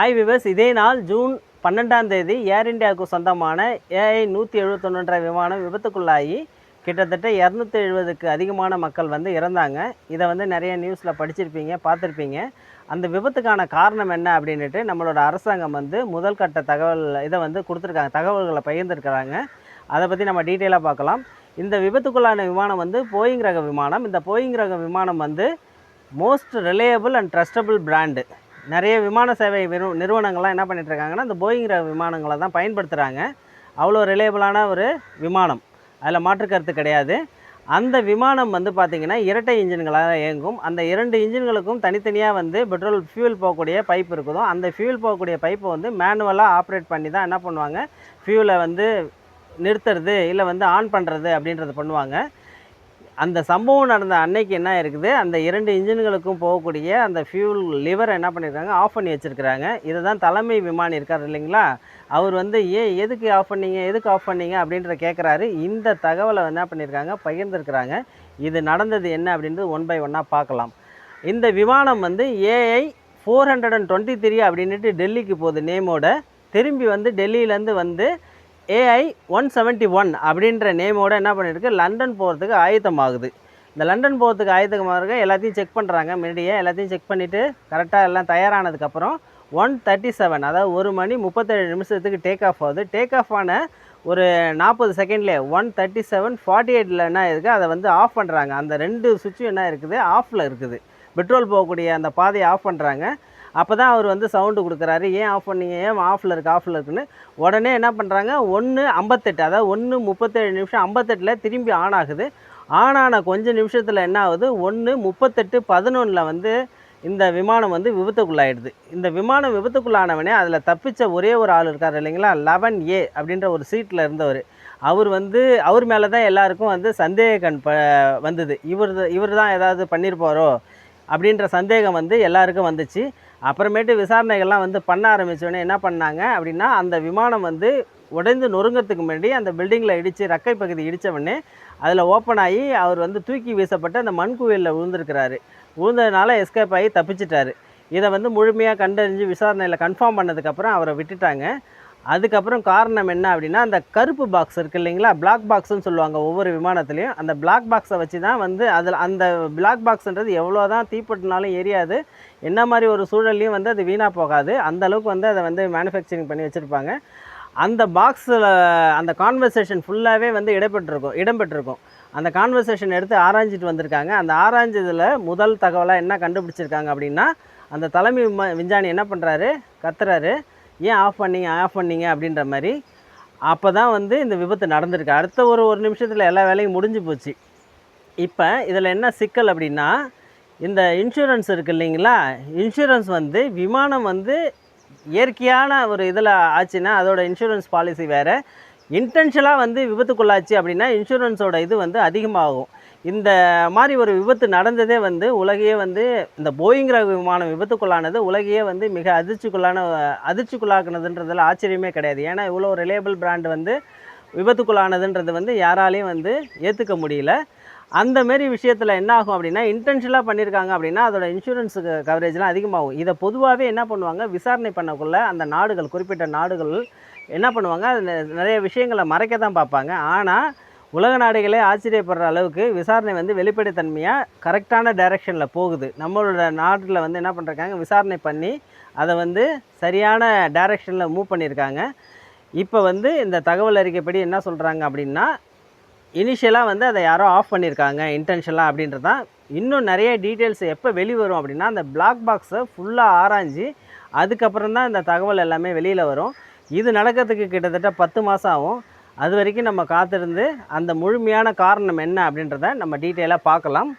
ஆய் விவஸ் இதே நாள் ஜூன் பன்னெண்டாம் தேதி ஏர் இந்தியாவுக்கு சொந்தமான ஏஐ நூற்றி எழுபத்தொன்னுன்ற விமானம் விபத்துக்குள்ளாகி கிட்டத்தட்ட இரநூத்தி எழுபதுக்கு அதிகமான மக்கள் வந்து இறந்தாங்க. இதை வந்து நிறைய நியூஸில் படிச்சிருப்பீங்க பார்த்துருப்பீங்க. அந்த விபத்துக்கான காரணம் என்ன அப்படின்ட்டு நம்மளோட அரசாங்கம் வந்து முதல் கட்ட தகவல் இதை வந்து கொடுத்துருக்காங்க தகவல்களை பகிர்ந்துருக்கிறாங்க. அதை பற்றி நம்ம டீட்டெயிலாக பார்க்கலாம். இந்த விபத்துக்குள்ளான விமானம் வந்து போயிங் ரக விமானம். இந்த போயிங் ரக விமானம் வந்து most reliable and trustable brand நிறைய விமான சேவை நிறுவனங்கள்லாம் என்ன பண்ணிட்டுருக்காங்கன்னா இந்த போயிங்கிற விமானங்களை தான் பயன்படுத்துகிறாங்க அவ்வளோ ரிலேபிளான ஒரு விமானம். அதில் மாற்று கருத்து கிடையாது. அந்த விமானம் வந்து பார்த்திங்கன்னா இரட்டை இன்ஜின்களாக இயங்கும். அந்த இரண்டு இன்ஜின்களுக்கும் தனித்தனியாக வந்து பெட்ரோல் ஃபியூல் போகக்கூடிய பைப் இருக்குதோ அந்த ஃபியூல் போகக்கூடிய பைப்பை வந்து மேனுவலாக ஆப்ரேட் பண்ணி தான் என்ன பண்ணுவாங்க? ஃபியூலை வந்து நிறுத்துறது இல்லை வந்து ஆன் பண்ணுறது அப்படின்றத பண்ணுவாங்க. அந்த சம்பவம் நடந்த அன்னைக்கு என்ன இருக்குது? அந்த இரண்டு இன்ஜின்களுக்கும் போகக்கூடிய அந்த ஃபியூல் லிவரை என்ன பண்ணியிருக்காங்க ஆஃப் பண்ணி வச்சுருக்கிறாங்க. இதை தான் தலைமை விமானி இருக்கார் இல்லைங்களா? அவர் வந்து ஏன் எதுக்கு ஆஃப் பண்ணீங்க? எதுக்கு ஆஃப் பண்ணீங்க? அப்படின்ற கேட்குறாரு இந்த தகவலை என்ன பண்ணியிருக்காங்க பகிர்ந்துருக்கிறாங்க. இது நடந்தது என்ன அப்படின்றது ஒன் பை ஒன்னாக பார்க்கலாம். இந்த விமானம் வந்து AI four hundred and twenty three அப்படின்ட்டு டெல்லிக்கு போகுது நேமோட. திரும்பி வந்து டெல்லியிலேருந்து வந்து ஏஐ ஒன் செவன்ட்டி ஒன் அப்படின்ற நேமோட என்ன பண்ணியிருக்கு? லண்டன் போகிறதுக்கு ஆயத்தமாகுது. இந்த லண்டன் போகிறதுக்கு ஆயத்தமாக இருக்க எல்லாத்தையும் செக் பண்ணுறாங்க முன்னாடியே எல்லாத்தையும் செக் பண்ணிவிட்டு கரெக்டாக எல்லாம் தயாரானதுக்கப்புறம் ஒன் தேர்ட்டி செவன் அதாவது ஒரு மணி முப்பத்தேழு நிமிஷத்துக்கு டேக் ஆஃப் ஆகுது. டேக் ஆஃப் ஆன ஒரு நாற்பது செகண்ட்லேயே ஒன் தேர்ட்டி செவன் ஃபார்ட்டி எயிட்டில் என்ன இருக்குது அதை வந்து ஆஃப் பண்ணுறாங்க அந்த ரெண்டு சுவிட்சும் என்ன இருக்குது? ஆஃபில் இருக்குது. பெட்ரோல் போகக்கூடிய அந்த பாதையை ஆஃப் பண்ணுறாங்க அப்போ தான் அவர் வந்து சவுண்டு கொடுக்குறாரு. ஏன் ஆஃப் பண்ணீங்க? ஏன் ஆஃபில் இருக்குது ஆஃபில் இருக்குன்னு. உடனே என்ன பண்ணுறாங்க ஒன்று ஐம்பத்தெட்டு அதாவது ஒன்று முப்பத்தேழு நிமிஷம் ஐம்பத்தெட்டில் திரும்பி ஆன் ஆகுது. ஆன் ஆன கொஞ்சம் நிமிஷத்தில் என்ன ஆகுது? ஒன்று முப்பத்தெட்டு பதினொன்றில் வந்து இந்த விமானம் வந்து விபத்துக்குள்ளாயிடுது. இந்த விமானம் விபத்துக்குள்ளானவனே அதில் தப்பித்த ஒரே ஒரு ஆள் இருக்கார் இல்லைங்களா? லெவன் ஏ அப்படின்ற ஒரு சீட்டில் இருந்தவர். அவர் வந்து அவர் மேலே தான் எல்லாருக்கும் வந்து சந்தேக கண் ப வந்தது. இவர் இவர் தான் ஏதாவது பண்ணியிருப்பாரோ அப்படின்ற சந்தேகம் வந்து எல்லாருக்கும் வந்துச்சு. அப்புறமேட்டு விசாரணைகள்லாம் வந்து பண்ண ஆரம்பித்தோடனே என்ன பண்ணாங்க அப்படின்னா அந்த விமானம் வந்து உடைந்து நொறுங்கிறதுக்கு முன்னாடி அந்த பில்டிங்கில் இடித்து ரக்கை பகுதி இடித்தவொடனே அதில் ஓப்பன் ஆகி அவர் வந்து தூக்கி வீசப்பட்டு அந்த மண் குவியலில் விழுந்திருக்கிறாரு விழுந்ததுனால எஸ்கேப் ஆகி தப்பிச்சிட்டாரு. இதை வந்து முழுமையாக கண்டறிஞ்சு விசாரணையில் கன்ஃபார்ம் பண்ணதுக்கப்புறம் அவரை விட்டுட்டாங்க. அதுக்கப்புறம் காரணம் என்ன அப்படின்னா அந்த கருப்பு பாக்ஸ் இருக்குது இல்லைங்களா? பிளாக் பாக்ஸ்னு சொல்லுவாங்க ஒவ்வொரு விமானத்துலேயும். அந்த பிளாக் பாக்ஸை வச்சு தான் வந்து அதில் அந்த பிளாக் பாக்ஸ்ன்றது எவ்வளோ தான் தீப்பட்டினாலும் எரியாது. என்ன மாதிரி ஒரு சூழல்லையும் வந்து அது வீணாக போகாது. அந்தளவுக்கு வந்து அதை வந்து மேனுஃபேக்சரிங் பண்ணி வச்சுருப்பாங்க. அந்த பாக்ஸில் அந்த கான்வர்சேஷன் ஃபுல்லாகவே வந்து இடம்பெற்றிருக்கும் இடம்பெற்றிருக்கும். அந்த கான்வர்சேஷன் எடுத்து ஆராய்ஞ்சிட்டு வந்திருக்காங்க. அந்த ஆராய்ஞ்சதில் முதல் தகவலாக என்ன கண்டுபிடிச்சிருக்காங்க அப்படின்னா அந்த தலைமை விமா- விஞ்ஞானி என்ன பண்ணுறாரு கத்துறாரு. ஏன் ஆஃப் பண்ணீங்க ஆஃப் பண்ணீங்க அப்படின்ற மாதிரி அப்போ தான் வந்து இந்த விபத்து நடந்திருக்கு. அடுத்த ஒரு ஒரு நிமிஷத்தில் எல்லா வேலையும் முடிஞ்சு போச்சு. இப்போ இதில் என்ன சிக்கல் அப்படின்னா இந்த இன்சூரன்ஸ் இருக்குது இல்லைங்களா? இன்சூரன்ஸ் வந்து விமானம் வந்து இயற்கையான ஒரு இதில் ஆச்சுன்னா அதோட இன்சூரன்ஸ் பாலிசி வேறு. இன்டென்ஷனாக வந்து விபத்துக்குள்ளாச்சு அப்படின்னா இன்சூரன்ஸோட இது வந்து அதிகமாகும். இந்த மாதிரி ஒரு விபத்து நடந்ததே வந்து உலகையே வந்து இந்த போயிங்கிற விமானம் விபத்துக்குள்ளானது உலகையே வந்து மிக அதிர்ச்சிக்குள்ளான அதிர்ச்சிக்குள்ளாக்குனதுன்றதில் ஆச்சரியமே கிடையாது. ஏன்னா இவ்வளோ ரிலேபிள் பிராண்ட் வந்து விபத்துக்குள்ளானதுன்றது வந்து யாராலையும் வந்து ஏற்றுக்க முடியல. அந்த மாரி விஷயத்தில் என்ன ஆகும் அப்படின்னா இன்டென்ஷனலாக பண்ணியிருக்காங்க அப்படின்னா அதோட இன்சூரன்ஸுக்கு கவரேஜ்லாம் அதிகமாகும். இதை பொதுவாகவே என்ன பண்ணுவாங்க விசாரணை பண்ணக்குள்ள அந்த நாடுகள் குறிப்பிட்ட நாடுகள் என்ன பண்ணுவாங்க நிறைய விஷயங்களை மறைக்க தான் பார்ப்பாங்க. ஆனால் உலக நாடுகளே ஆச்சரியப்படுற அளவுக்கு விசாரணை வந்து வெளிப்படைத்தன்மையாக கரெக்டான டைரெக்ஷனில் போகுது. நம்மளோட நாட்டில் வந்து என்ன பண்ணுறாங்க விசாரணை பண்ணி அதை வந்து சரியான டைரெக்ஷனில் மூவ் பண்ணியிருக்காங்க. இப்போ வந்து இந்த தகவல் அறிக்கைப்படி என்ன சொல்கிறாங்க அப்படின்னா இனிஷியலாக வந்து அதை யாரோ ஆஃப் பண்ணியிருக்காங்க இன்டென்ஷனலாக அப்படின்றது தான். இன்னும் நிறைய டீட்டெயில்ஸ் எப்போ வெளிவரும் அப்படின்னா அந்த பிளாக் பாக்ஸை ஃபுல்லாக ஆராய்ஞ்சு அதுக்கப்புறம் தான் இந்த தகவல் எல்லாமே வெளியில் வரும். இது நடக்கிறதுக்கு கிட்டத்தட்ட பத்து மாதம் ஆகும். அது வரைக்கும் நம்ம காத்திருந்து அந்த முழுமையான காரணம் என்ன அப்படின்றத நம்ம டீட்டெயிலாக பார்க்கலாம்.